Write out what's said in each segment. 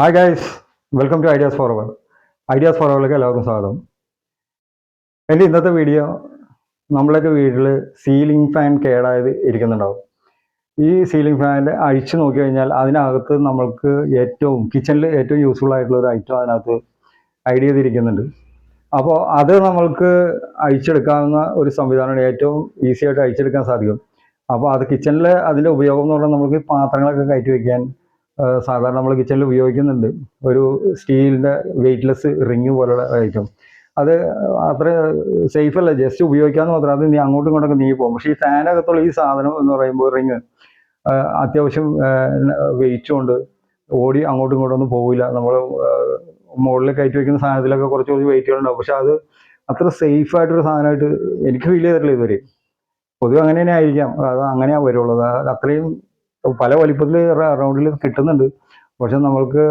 Hi guys welcome to ideas for hour ideas for അവറിലേക്ക് എല്ലാവർക്കും സ്വാഗതം. എന്റെ ഇന്നത്തെ വീഡിയോ നമ്മളൊക്കെ വീട്ടിൽ സീലിംഗ് ഫാൻ കേടായത് ഇരിക്കുന്നുണ്ടാവും. ഈ സീലിംഗ് ഫാനിന്റെ അഴിച്ചു നോക്കി കഴിഞ്ഞാൽ അതിനകത്ത് നമ്മൾക്ക് ഏറ്റവും കിച്ചണിൽ ഏറ്റവും യൂസ്ഫുൾ ആയിട്ടുള്ള ഒരു ഐറ്റം അതിനകത്ത് ഐഡ് ചെയ്തിരിക്കുന്നുണ്ട്. അപ്പോൾ അത് നമ്മൾക്ക് അഴിച്ചെടുക്കാവുന്ന ഒരു സംവിധാനമാണ് ഏറ്റവും ഈസി ആയിട്ട് അഴിച്ചെടുക്കാൻ സാധിക്കും. അപ്പോൾ അത് കിച്ചണിൽ അതിന്റെ ഉപയോഗം എന്ന് പറഞ്ഞാൽ നമുക്ക് പാത്രങ്ങളൊക്കെ കയറ്റി വയ്ക്കാൻ സാധാരണ നമ്മൾ കിച്ചണിൽ ഉപയോഗിക്കുന്നുണ്ട്. ഒരു സ്റ്റീലിന്റെ വെയിറ്റ്ലെസ് റിങ് പോലുള്ള ഐറ്റം അത് അത്ര സേഫ് അല്ല. ജസ്റ്റ് ഉപയോഗിക്കാന്ന് മാത്രം. അത് നീ അങ്ങോട്ടും ഇങ്ങോട്ടൊക്കെ നീങ്ങി പോകും. പക്ഷേ ഈ ഫാനകത്തുള്ള ഈ സാധനം എന്ന് പറയുമ്പോൾ റിങ് അത്യാവശ്യം വെയിറ്റ് കൊണ്ട് ഓടി അങ്ങോട്ടും ഇങ്ങോട്ടും ഒന്നും പോവില്ല. നമ്മൾ മുകളിൽ കയറ്റി വെക്കുന്ന സാധനത്തിലൊക്കെ കുറച്ച് കുറച്ച് വെയിറ്റുകളുണ്ടാവും പക്ഷെ അത് അത്ര സേഫ് ആയിട്ടൊരു സാധനമായിട്ട് എനിക്ക് ഫീൽ ചെയ്തിട്ടില്ല ഇതുവരെ. പൊതുവെ അങ്ങനെ തന്നെ ആയിരിക്കാം. അത് അങ്ങനെയാണ് വരുള്ളൂ. അത് അത്രയും പല വലിപ്പത്തിൽ റൗണ്ടിൽ കിട്ടുന്നുണ്ട്. പക്ഷെ നമ്മൾക്ക്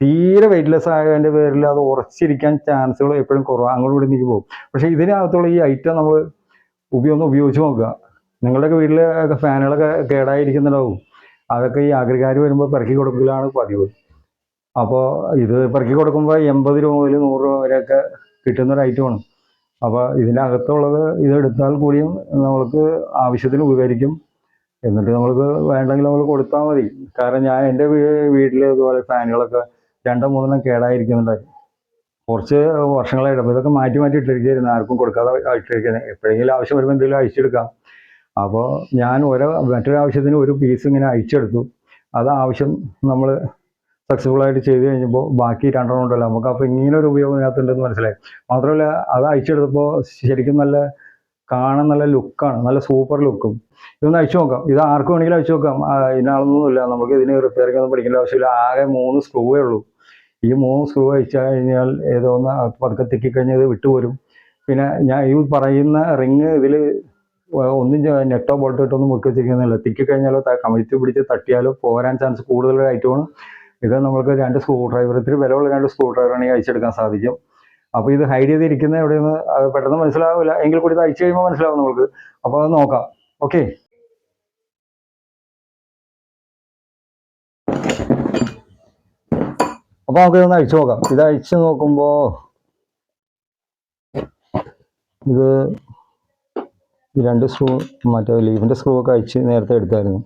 തീരെ വെയിറ്റ്ലെസ് ആയതിന്റെ പേരിൽ അത് ഉറച്ചിരിക്കാൻ ചാൻസുകൾ എപ്പോഴും കുറവാണ് അങ്ങോട്ട് ഇവിടെ പോകും. പക്ഷെ ഇതിനകത്തുള്ള ഈ ഐറ്റം നമ്മൾ ഉപയോഗം ഉപയോഗിച്ച് നോക്കുക. നിങ്ങളുടെയൊക്കെ വീട്ടിലെ ഫാനുകളൊക്കെ കേടായിരിക്കുന്നുണ്ടാവും. അതൊക്കെ ഈ ആഗ്രഹക്കാർ വരുമ്പോൾ പെറുക്കി കൊടുക്കലാണ് പതിവ്. അപ്പോൾ ഇത് പെറുക്കി കൊടുക്കുമ്പോൾ എൺപത് രൂപ മുതൽ നൂറ് രൂപ വരെയൊക്കെ കിട്ടുന്ന ഒരു ഐറ്റമാണ് അപ്പോൾ ഇതിന്റെ അകത്തുള്ളത് ഇതെടുത്താൽ കൂടിയും നമ്മൾക്ക് ആവശ്യത്തിന് ഉപകരിക്കും. എന്നിട്ട് നമ്മൾക്ക് വേണ്ടെങ്കിൽ നമ്മൾ കൊടുത്താൽ മതി. കാരണം ഞാൻ എന്റെ വീട്ടിൽ ഇതുപോലെ ഫാനുകളൊക്കെ രണ്ടോ മൂന്നെണ്ണം കേടായിരിക്കുന്നുണ്ടായി കുറച്ച് വർഷങ്ങളായിട്ട് അപ്പോൾ ഇതൊക്കെ മാറ്റി മാറ്റി ഇട്ടിരിക്കുകയായിരുന്നു. ആർക്കും കൊടുക്കാതെ ഇട്ടിരിക്കുന്നത് എപ്പോഴെങ്കിലും ആവശ്യം വരുമ്പോൾ എന്തെങ്കിലും അഴിച്ചെടുക്കാം. അപ്പോൾ ഞാൻ ഓരോ മറ്റൊരു ആവശ്യത്തിന് ഒരു പീസ് ഇങ്ങനെ അഴിച്ചെടുത്തു. അത് ആവശ്യം നമ്മൾ സക്സസ്ഫുൾ ആയിട്ട് ചെയ്ത് കഴിഞ്ഞപ്പോൾ ബാക്കി രണ്ടെണ്ണം ഉണ്ടല്ലോ. നമുക്ക് അപ്പോൾ ഇങ്ങനെ ഒരു ഉപയോഗം ഇതിനകത്തുണ്ടെന്ന് മനസ്സിലായി. മാത്രമല്ല അത് അഴിച്ചെടുത്തപ്പോൾ ശരിക്കും നല്ല കാണാൻ നല്ല ലുക്കാണ് നല്ല സൂപ്പർ ലുക്കും. ഇതൊന്ന് അഴിച്ചു നോക്കാം. ഇത് ആർക്ക് വേണമെങ്കിലും അഴിച്ചു നോക്കാം. ഇതിനാളൊന്നുമില്ല നമുക്ക് ഇതിന് റിപ്പയറിംഗ് ഒന്നും പഠിക്കേണ്ട ആവശ്യമില്ല. ആകെ മൂന്ന് സ്ക്രൂവേ ഉള്ളൂ. ഈ മൂന്ന് സ്ക്രൂ അഴിച്ചു കഴിഞ്ഞാൽ ഏതോ ഒന്ന് പതുക്കെ തിക്കിക്കഴിഞ്ഞാൽ ഇത് വിട്ടുപോരും പിന്നെ ഞാൻ ഈ പറയുന്ന റിങ് ഇതിൽ ഒന്നും നെറ്റോ ബോൾട്ടോ ഇട്ടൊന്നും മുറുക്കി വെച്ചിരിക്കുന്നില്ല തിക്കിക്കഴിഞ്ഞാലോ കഴിഞ്ഞാലോ കമിഴ്ത്തി പിടിച്ച് തട്ടിയാലോ പോരാൻ ചാൻസ് കൂടുതലൊരു ഇത് നമ്മൾക്ക് രണ്ട് സ്ക്രൂ ഡ്രൈവർ ഇത്തിരി വിലയുള്ള രണ്ട് സ്ക്രൂ ഡ്രൈവറാണെങ്കിൽ അഴിച്ചെടുക്കാൻ സാധിക്കും. അപ്പോൾ ഇത് ഹൈഡ് ചെയ്തിരിക്കുന്ന എവിടെയെന്ന് പെട്ടെന്ന് മനസ്സിലാവില്ല. എങ്കിൽ കൂടി ഇത് അയച്ചു കഴിയുമ്പോൾ മനസ്സിലാവും നമുക്ക് അപ്പോൾ അത് നോക്കാം. ഓക്കെ അപ്പോൾ നമുക്ക് ഇതൊന്ന് അഴിച്ചു നോക്കാം. ഇത് അഴിച്ചു നോക്കുമ്പോൾ ഇത് രണ്ട് സ്ക്രൂ മറ്റേ ലീഫിന്റെ സ്ക്രൂ ഒക്കെ അഴിച്ച് നേരത്തെ എടുത്തായിരുന്നു.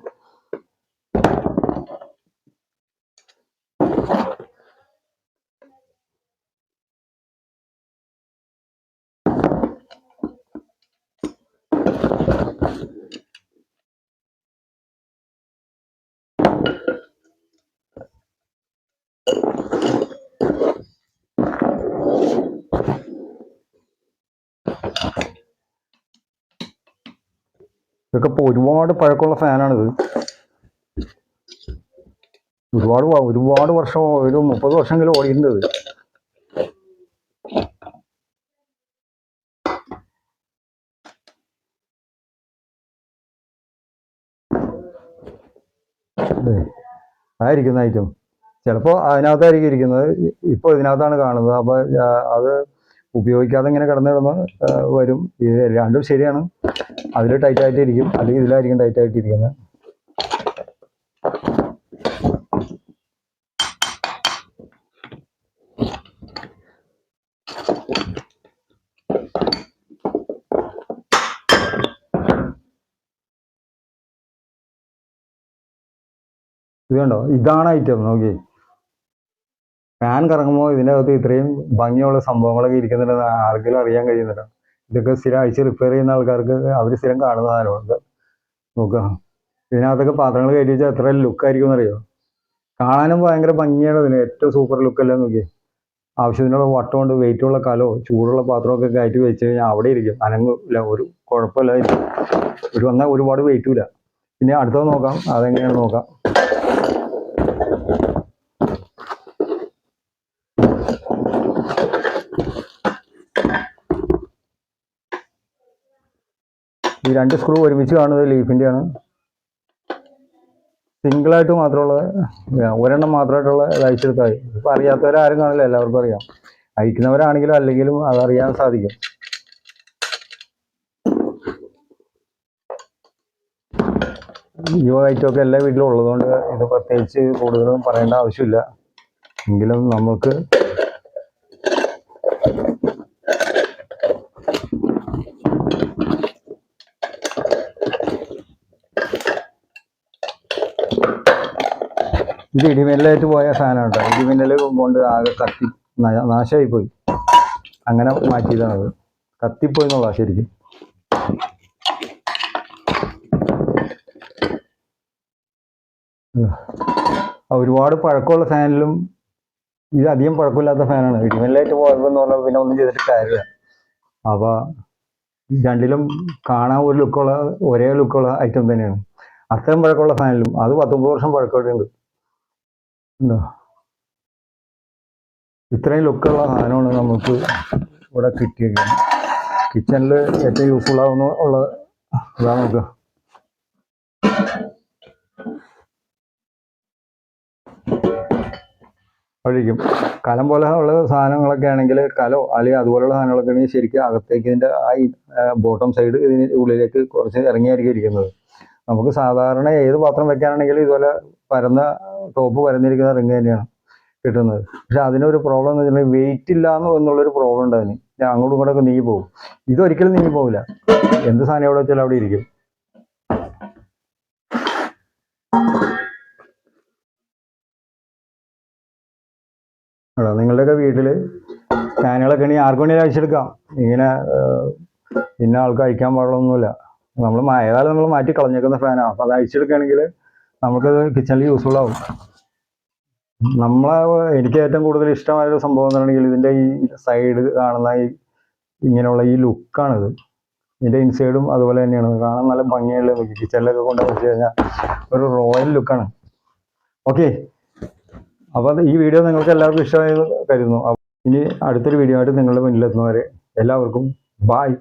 ഇതൊക്കെ ഇപ്പോൾ ഒരുപാട് പഴക്കമുള്ള ഫാനാണിത്. ഒരുപാട് ഒരുപാട് വർഷം ഒരു മുപ്പത് വർഷമെങ്കിലും ഓടിയിട്ടുണ്ട് ആയിരിക്കുന്ന ഐറ്റം ചിലപ്പോൾ അതിനകത്തായിരിക്കും ഇരിക്കുന്നത്. ഇപ്പോൾ ഇതിനകത്താണ് കാണുന്നത്. അപ്പോൾ അത് ഉപയോഗിക്കാതെ ഇങ്ങനെ കിടന്ന് കിടന്ന് വരും. ഇത് രണ്ടും ശരിയാണ്. അതിൽ ടൈറ്റ് ആയിട്ടിരിക്കും. അല്ലെങ്കിൽ ഇതിലായിരിക്കും ടൈറ്റ് ആയിട്ടിരിക്കുന്നത്. ഇത് കണ്ടോ? ഇതാണ് ഐറ്റം നോക്കി ഫാൻ കറങ്ങുമ്പോൾ ഇതിന്റെ അകത്ത് ഇത്രയും ഭംഗിയുള്ള സംഭവങ്ങളൊക്കെ ഇരിക്കുന്നുണ്ടെന്ന് ആർക്കെങ്കിലും അറിയാൻ കഴിയുന്നില്ല ഇതൊക്കെ സ്ഥിരം അഴിച്ച് റിപ്പയർ ചെയ്യുന്ന ആൾക്കാർക്ക് അവർ സ്ഥിരം കാണുന്ന സാധനമുണ്ട് നോക്കുക ഇതിനകത്തൊക്കെ പാത്രങ്ങൾ കയറ്റി വെച്ചാൽ എത്ര ലുക്കായിരിക്കും എന്നറിയോ? കാണാനും ഭയങ്കര ഭംഗിയാണ് ഇതിന്. ഏറ്റവും സൂപ്പർ ലുക്കല്ലേ നോക്കി ആവശ്യത്തിനുള്ള വട്ടമുണ്ട് വെയിറ്റുള്ള കലോ ചൂടുള്ള പാത്രമൊക്കെ കയറ്റി വെച്ച് കഴിഞ്ഞാൽ അവിടെ ഇരിക്കും. അനങ്ങില്ല ഒരു കുഴപ്പമില്ല ഒരു വന്നാൽ ഒരുപാട് വെയിറ്റും ഇല്ല. പിന്നെ അടുത്തത് നോക്കാം. അതെങ്ങനെയാണ് നോക്കാം. ഈ രണ്ട് സ്ക്രൂ ഒരുമിച്ച് കാണുന്നത് ലീഫിന്റെയാണ്. സിംഗിളായിട്ട് മാത്രമുള്ള ഒരെണ്ണം മാത്രമായിട്ടുള്ള മതി. ഇപ്പം അറിയാത്തവരാരും കാണില്ല എല്ലാവർക്കും അറിയാം. അയക്കുന്നവരാണെങ്കിലും അല്ലെങ്കിലും അതറിയാൻ സാധിക്കും. ഈ ഐറ്റമൊക്കെ എല്ലാ വീട്ടിലും ഉള്ളതുകൊണ്ട് ഇത് പ്രത്യേകിച്ച് കൂടുതലും പറയേണ്ട ആവശ്യമില്ല. എങ്കിലും നമുക്ക് ഇത് ഇടിമിന്നലായിട്ട് പോയ ഫാനാണ് കേട്ടോ ഇടിമിന്നൽ കൊണ്ട് ആകെ കത്തി നാശമായി പോയി അങ്ങനെ മാറ്റിയതാണത്. കത്തിപ്പോയി എന്നുള്ളതാ ശരിക്കും. ഒരുപാട് പഴക്കമുള്ള ഫാനിലും ഇത് അധികം പഴക്കമില്ലാത്ത ഫാനാണ്. ഇടിമിന്നലായിട്ട് പോയതെന്ന് പറഞ്ഞാൽ പിന്നെ ഒന്നും ചെയ്തിട്ട് കാര്യമില്ല. അപ്പോൾ രണ്ടിലും കാണാൻ ഒരു ലുക്കുള്ള ഒരേ ലുക്കുള്ള ഐറ്റം തന്നെയാണ്. അത്രയും പഴക്കമുള്ള ഫാനിലും. അത് പത്തൊമ്പത് വർഷം പഴക്കമൊക്കെ എന്താ ഇത്രയും ലുക്കുള്ള സാധനമാണ് നമുക്ക് ഇവിടെ കിട്ടിയിരിക്കുന്നത് കിച്ചണിൽ ഏറ്റവും യൂസ്ഫുൾ ആവുന്ന ഉള്ള ഇതാണ് നമുക്ക് ഒഴിക്കും കലം പോലെ ഉള്ള സാധനങ്ങളൊക്കെ ആണെങ്കിൽ കലോ അല്ലെങ്കിൽ അതുപോലെയുള്ള സാധനങ്ങളൊക്കെ ആണെങ്കിൽ ശരിക്കും അകത്തേക്ക് ഇതിന്റെ ആ ബോട്ടം സൈഡ് ഇതിന് ഉള്ളിലേക്ക് കുറച്ച് ഇറങ്ങിയായിരിക്കും ഇരിക്കുന്നത്. നമുക്ക് സാധാരണ ഏത് പാത്രം വെക്കാനാണെങ്കിലും ഇതുപോലെ പരന്ന ടോപ്പ് പരന്നിരിക്കുന്ന റിങ് തന്നെയാണ് കിട്ടുന്നത്. പക്ഷെ അതിനൊരു പ്രോബ്ലം എന്ന് വെച്ചിട്ടുണ്ടെങ്കിൽ വെയിറ്റ് ഇല്ല എന്ന് എന്നുള്ളൊരു പ്രോബ്ലം ഉണ്ട് അതിന്. ഞാൻ അങ്ങോട്ടും ഇങ്ങോട്ടൊക്കെ നീങ്ങി പോകും. ഇതൊരിക്കലും നീങ്ങി പോകില്ല എന്ത് സാധനം എവിടെ വെച്ചാലും അവിടെ ഇരിക്കും. എടാ നിങ്ങളുടെയൊക്കെ വീട്ടിൽ ഫാനുകളൊക്കെ ഇനി ആർക്കും വേണ്ടി അഴിച്ചെടുക്കാം. ഇങ്ങനെ ഇന്ന ആൾക്ക് അയക്കാൻ പാടുള്ളൊന്നുമില്ല നമ്മൾ ഏതായാലും നമ്മൾ മാറ്റി കളഞ്ഞേക്കുന്ന ഫാനാണ് അപ്പോൾ അത് അഴിച്ചെടുക്കുകയാണെങ്കിൽ നമുക്കത് കിച്ചണിൽ യൂസ്ഫുൾ ആവും. നമ്മളെ എനിക്ക് ഏറ്റവും കൂടുതൽ ഇഷ്ടമായ ഒരു സംഭവം എന്ന് പറഞ്ഞെങ്കിൽ ഇതിന്റെ ഈ സൈഡ് കാണുന്ന ഈ ഇങ്ങനെയുള്ള ഈ ലുക്കാണിത് ഇതിന്റെ ഇൻസൈഡും അതുപോലെ തന്നെയാണ്. കാണാൻ നല്ല ഭംഗിയുള്ള കിച്ചണിലൊക്കെ കൊണ്ട് വെച്ച് കഴിഞ്ഞാൽ ഒരു റോയൽ ലുക്കാണ് ഓക്കെ അപ്പോൾ ഈ വീഡിയോ നിങ്ങൾക്ക് എല്ലാവർക്കും ഇഷ്ടമായി കരുതുന്നു. ഇനി അടുത്തൊരു വീഡിയോ ആയിട്ട് നിങ്ങളുടെ മുന്നിലെത്തുന്നവരെ എല്ലാവർക്കും ബായ്